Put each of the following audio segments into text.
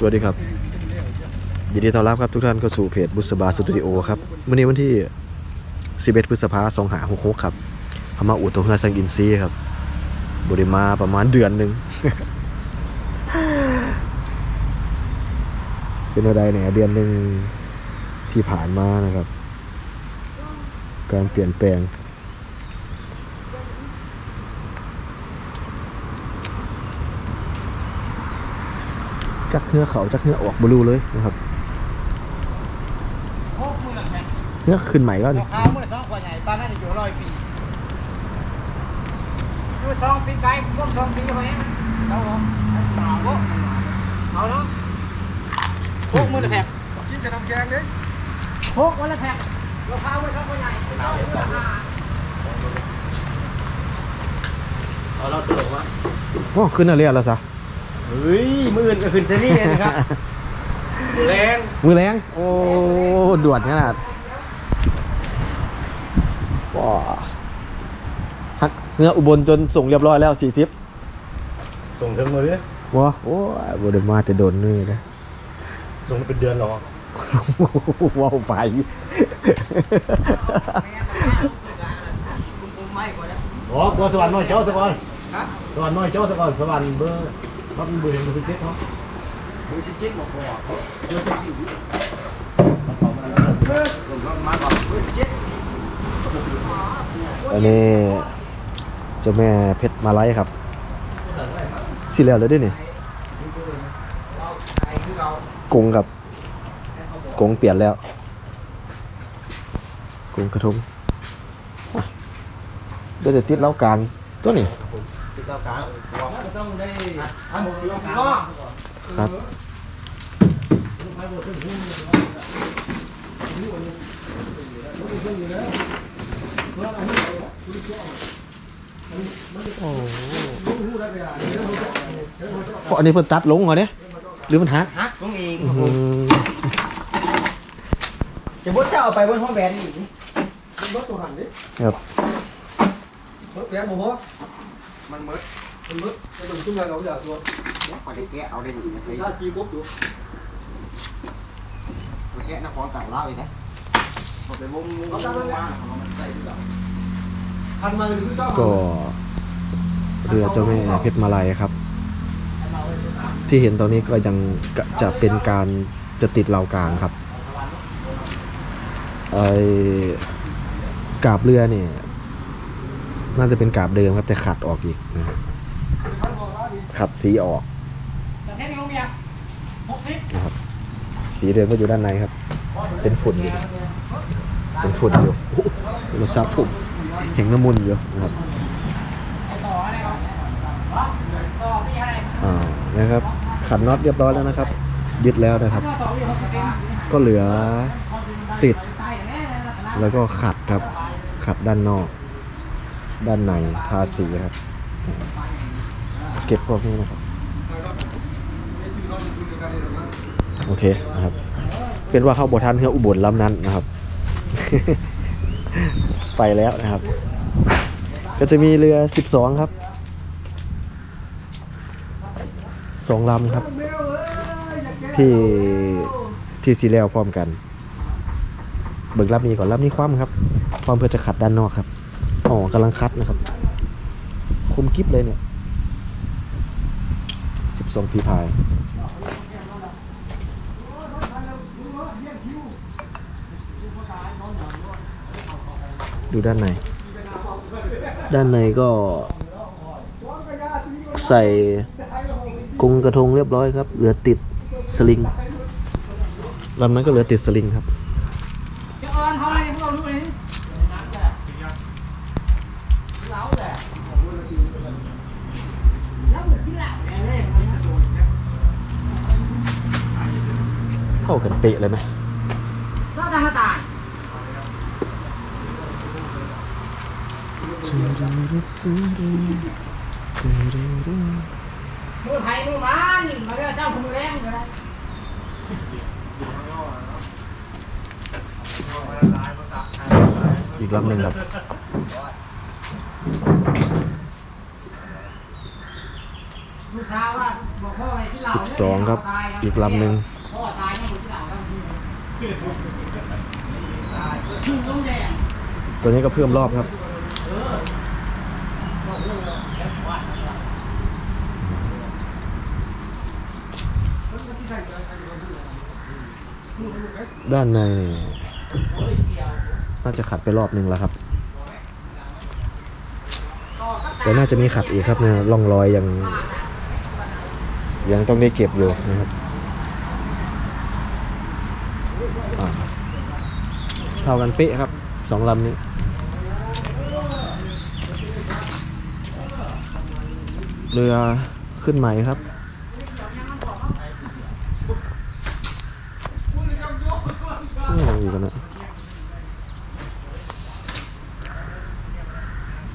สวัสดีครับ ยินดีต้อนรับครับทุกท่านเข้าสู่เพจบุษบาสตูดิโอครับวันนี้วันที่ 11 พฤษภาคม2566ครับพมาอุดตรงเฮือสังอินซีครับบริมาประมาณเดือนหนึ่งเป็นอะไรเนี่ยเดือนหนึ่งที่ผ่านมานะครับ การเปลี่ยนแปลง จักเหือเขาจักเหือออกบลูเลยนะครับหกหมื่นแผ่นเหือขึ้นใหม่แล้วรานี่คาหมื่นสองขวดใหญ่ปลาน่าจะอยู่ร้อยปีอยู่สองปีไกลพวกสองปีเท่านี้เอาเหรอเอาเหรอเอาเนาะหกหมื่นแผ่นกินจะทำแกงดิหกวันละแผ่นราคาหมื่นสองขวดใหญ่เอาอยู่ราคาเอาเราเติมวะโอ้ขึ้นอะไรแล้วซะ เฮ้ยมืออื่นก็ขึ้นเซนี่นะครับ แรงมือแรง โอ้ด่วนขนาดว้าฮักเหืออุบลจนส่งเรียบร้อยแล้ว40ส่งถึงมาดิว้าโอ้ยบไดมาแต่โดนนี่นะส่งมาเป็นเดือนหรอว้าวไปอ๋อกลัวสวรรค์น้อยเจ้าสักก่อนสวรรค์น้อยเจ้าสักก่อนสวรรค์เบอร์ เขาเป็นเบอร์เห็นเบอร์สิบเจ็ดเขาเบอร์สิบเจ็ดบอกว่าเบอร์สิบสี่มันต่อมาแล้วเบอร์มาก่อนเบอร์สิบเจ็ดอันนี้เจ้าแม่เพชรมาไลครับสิแล้วเลยด้วยนี่กงกับกงเปลี่ยนแล้วกงกระทงเดี๋ยวจะติดเล้ากลางตัวนี้ ติดดาวกลางต้องได้อันสีกลางครับโอ้โหอันนี้เพิ่นตัดลงเหรอเนี่ยหรือมันหักฮะลุงเองอืมจะบดเจ้าเอาไปบนห้องแบนอีกรถตัวหันดิครับรถแกงบ่พอ มันมืดมันมืดไอ้ตรงซุ้มงานเราอย่าตัวพอได้แกะเอาได้ดีนะไปถ้าซีครบอยู่แกะนครต่างเล่าอีกนะพอไปวงวงว่างของมันใส่ดีกว่าทันมาหรือเจ้าก็เรือเจ้าแม่เพชรมาลัยครับ ที่เห็นตอนนี้ก็ยังจะเป็นการจะติดเหล่ากลางครับไอ้กาบเรือเนี่ย น่าจะเป็นกาบเดิมครับ แต่ขัดออกอีกนะครับขัดสีออกแต่แค่นี้ลุงเมียหกสิบนะครับสีเดิมก็อยู่ด้านในครับ เป็นฝุ่นอยู่เป็นฝุ่นอยู่โอ้โหโทรศัพท์ผมเห็นน้ำมุนอยู่นะครับไปต่ออะไรครับต่อพี่อะไรอ่านะครับ ขัดน็อตเรียบร้อยแล้วนะครับ ยึดแล้วนะครับต่อพี่หกสิบเซนก็เหลือติดใช่แน่เลยนะแล้วก็ขัดครับ ขัดด้านนอก ด้านในทาสีครับ เก็บพวกนี้นะครับ โอเคนะครับ เป็นว่าเข้าบทันเฮืออุบลลำนั้นนะครับ ไปแล้วนะครับ ก็จะมีเรือ 12 ครับสองลำครับ ที่ที่สีแล้วพร้อมกัน เบิกรับนี้ก่อนรับนี้คว่ำครับ ความเพื่อจะขัดด้านนอกครับ อ๋อกำลังคัดนะครับคุมกิฟเลยเนี่ยสิบสองฟีพายดูด้านใน ด้านในก็ใส่กรงกระทงเรียบร้อยครับ เหลือติดสลิงลำนั้นก็เหลือติดสลิงครับ เท่ากันเป๊ะเลยไหมก็ทางหน้าต่างมือไผ่มือมันมาเรียกเจ้าคุณแรงก็ได้อีกลำหนึ่งครับลูกสาวว่าบอกพ่อไอ้ที่หลัสิบสองครับ อีกลำหนึ่งพ่อตายเนี่ ตัวนี้ก็เพิ่มรอบครับ ด้านในน่าจะขัดไปรอบหนึ่งแล้วครับ แต่น่าจะมีขัดอีกครับเนี่ยร่องรอยยัง ยังต้องได้เก็บอยู่นะครับอ่าเท่ากันเป๊ะครับสองลำนี้เรือขึ้นใหม่ครับ นี่ยังอยู่กันนะ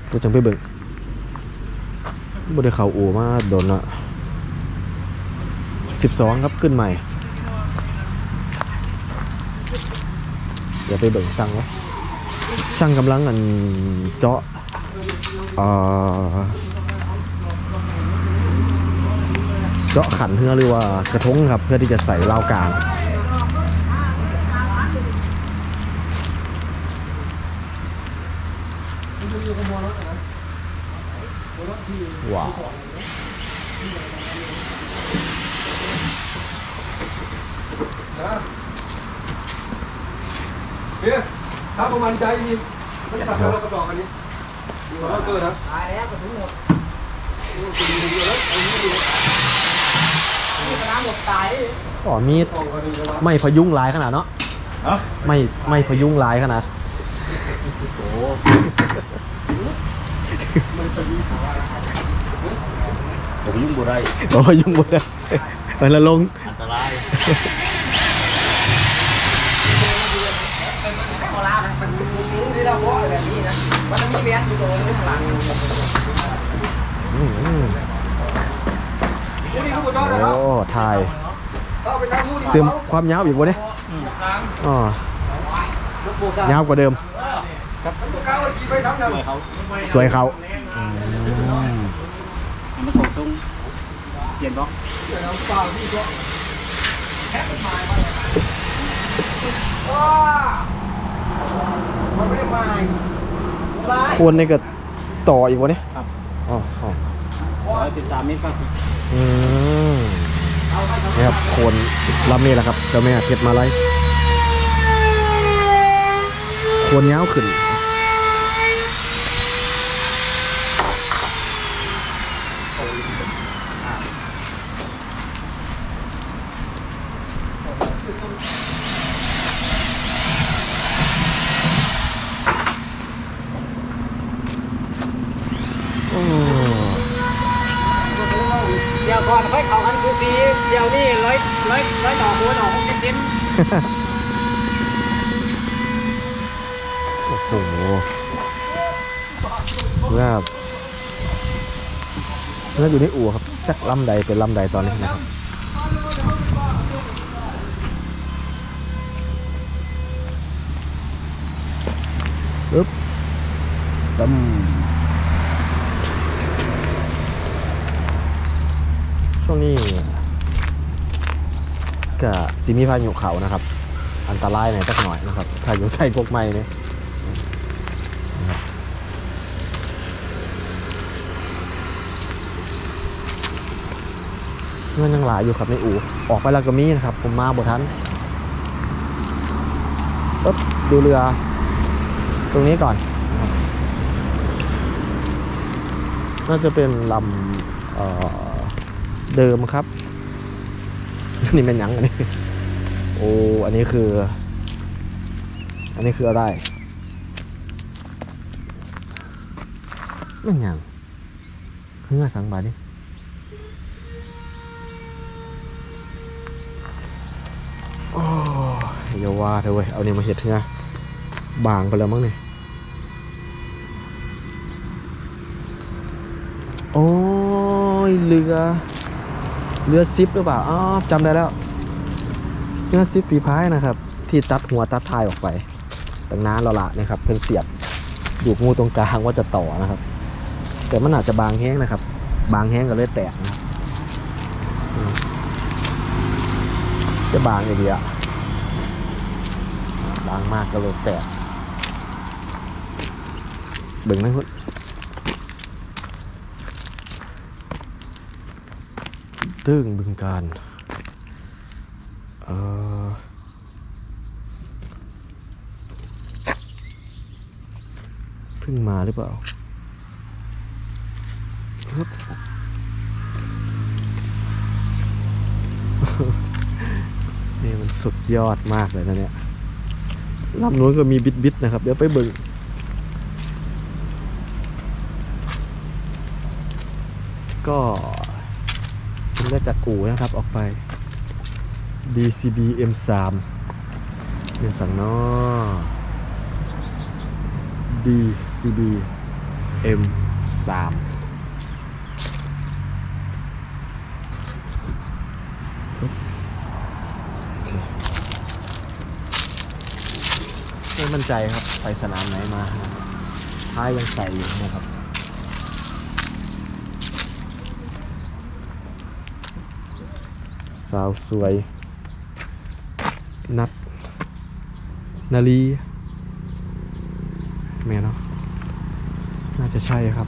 ตัวจังไปเบิ่งบ่ได้เข่าอูมาโดนละสิบสองครับขึ้นใหม่ ดี๋ยวไปเบิ่งสั่งวะช่างกำลังอันเจาะเจาะขันเพื่อหรือว่ากระทงครับ เพื่อที่จะใส่เหล้ากลางว้าว เนี่ยถ้าประมาณใจมีมันจะตัดแล้วกระบอกอันนี้ดูแล้วเกินนะตายแล้วกระสุนหมดดูดีดีแล้วอันนี้ดีนี่กระน้ำหมดตายอ๋อมีดกล่องก็ดีแล้วไม่พยุงหลายขนาดเนาะฮะไม่ไม่พยุงหลายขนาดผมยุ่งบ่ได้โอ้พยุงหมดเลยไปละลง อันตราย โคราชนะมัน นี่เราเพราะแบบนี้นะ มันจะมีแมสอยู่ตรงนี้ข้างหลังอืมอืมนี่นี่เขาบอกว่าโอ้ถ่ายเอาไปทำมูนี่เสื่อมความยาวอีกวะเนี่ยอ๋อลูกปูกยาวกว่าเดิมตัวก้าวขี่ไปทั้งนั้นสวยเขามันของทรงเปลี่ยนบล็อกเดี๋ยวน้ำเปล่าพี่ก็มันไม่ได้มา ควรในก็ต่ออีกวะเนี่ยอ๋ออ๋อร้อยเป็นสามเมตรเก้าสิบอืมนี่ครับโคนลำนี่แหละครับเจ้าแม่เพชรมาไลยโคนยาวขึ้น เดี๋ยวก่อนค่อยเขากันคือสีเดี๋ยวนี่ร้อยร้อยร้อยต่อหัวต่อหกสิบเซนโอ้โหครับแล้วอยู่ในอู่ครับ จักลำใดเป็นลำใดตอนนี้นะครับปึ๊บตั้ม วงนี้ก็สิมีพายุเขานะครับ อันตรายหน่อยสักหน่อยนะครับถ้าอยู่ใส่พวกไม้เนี่ยเงินยังหลายอยู่ครับในอู่ออกไปแล้วก็มีนะครับ ผมมาบทันปึ๊บดูเรือ ตรงนี้ก่อน น่าจะเป็นลำเอ่อ เดิมครับ นี่เป็นหยังอันนี้โอ้อันนี้คือ อันนี้คืออะไรแม่นหยังเฮือสังบาทนี่โอ้ยว่าเถอะเว้ยเอาเนี่ยมาเห็ดเฮือบางไปแล้วมั้งเนี่ยโอ้ยเรือ เรือซิปหรือเปล่าอ๋อจำได้แล้วเรือซิปฝีพายนะครับ ที่ตัดหัวตัดท้ายออกไปตั้งนานแล้วล่ะนะครับเพิ่งเสียบอยู่งูตรงกลางว่าจะต่อนะครับ แต่มันอาจจะบางแห้งนะครับ บางแห้งก็เลยแตกนะจะบางอย่างเดียวบางมากก็เลยแตกเบิ่งไหมคุณ ตึ้งบึงการเออเพิ่งมาหรือเปล่าฮึบนี่มันสุดยอดมากเลยนะเนี่ยลำนู้นก็มีบิดบิดๆนะครับ เดี๋ยวไปเบิ่งก็ ก็จากกูนะครับออกไป DCB M3 เป็นสังนอ DCB M3 ไม่มั่นใจครับ ไปสนามไหนมาท้ายยังใส่อยู่นะครับ สาวสวย นัดนาลีแม่เนาะน่าจะใช่ครับ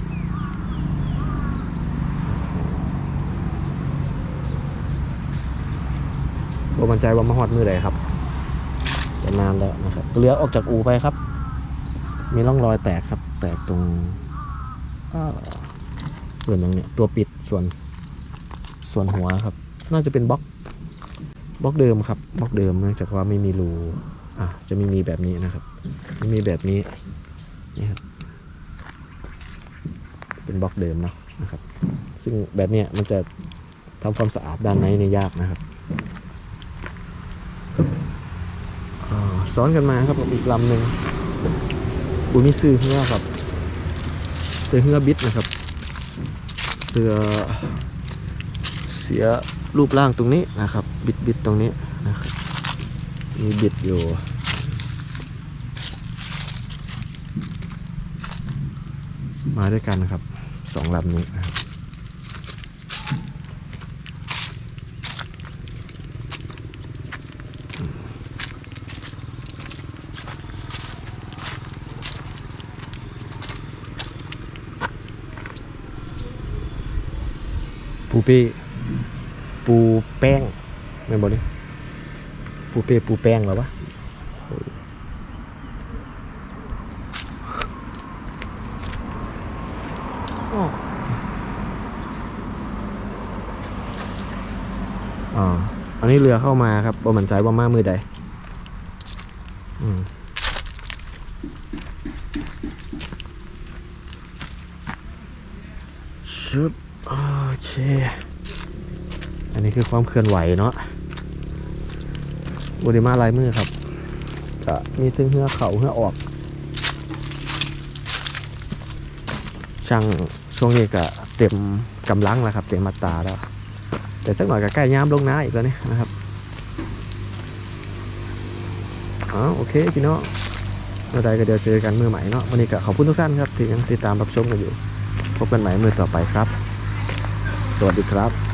บ่มั่นใจว่ามาฮอดมือใดครับแต่นานแล้วนะครับเรือออกจากอูไปครับ มีร่องรอยแตกครับ แตกตรงส่วนตรงเนี้ยตัวปิดส่วนส่วนหัวครับ น่าจะเป็นบล็อก บล็อกเดิมครับบล็อกเดิมเนื่องจากว่าไม่มีรูอะจะไม่มีแบบนี้นะครับไม่มีแบบนี้นี่ครับเป็นบล็อกเดิมเนาะนะครับ ซึ่งแบบเนี้ยมันจะทำความสะอาดด้านในเนี่ยยากนะครับซ้อนกันมาครับกับอีกลำหนึ่งบุมิซื้อเฮือครับเรือเฮือบิดนะครับเรือเสียรูปร่างตรงนี้นะครับ บิดบิดตรงนี้นะครับมีบิดอยู่มาด้วยกันนะครับสองลำนี้นะครับปูเป้ปูแป้ง แม่บอนี่ปูเป้ปูแป้งหรอวะอ๋ออันนี้เรือเข้ามาครับบ่มั่นใจว่ามามือใดอืมชุบโอเค อันนี้คือความเคลื่อนไหวเนาะ บริมาลายมือครับก็มีถึงเหือเข่าเหือออก ช่างช่วงนี้ก็เต็มกำลังแล้วครับ เต็มมาตาแล้วแต่สักหน่อยก็ใกล้ย้ำลงน้าอีกแล้วนี่นะครับอ๋อโอเคพี่น้องเมื่อใดก็เดี๋ยวเจอกันมือใหม่เนาะวันนี้ก็ขอบคุณทุกท่านครับที่ยังติดตามรับชมกันอยู่ พบกันใหม่มือต่อไปครับ สวัสดีครับ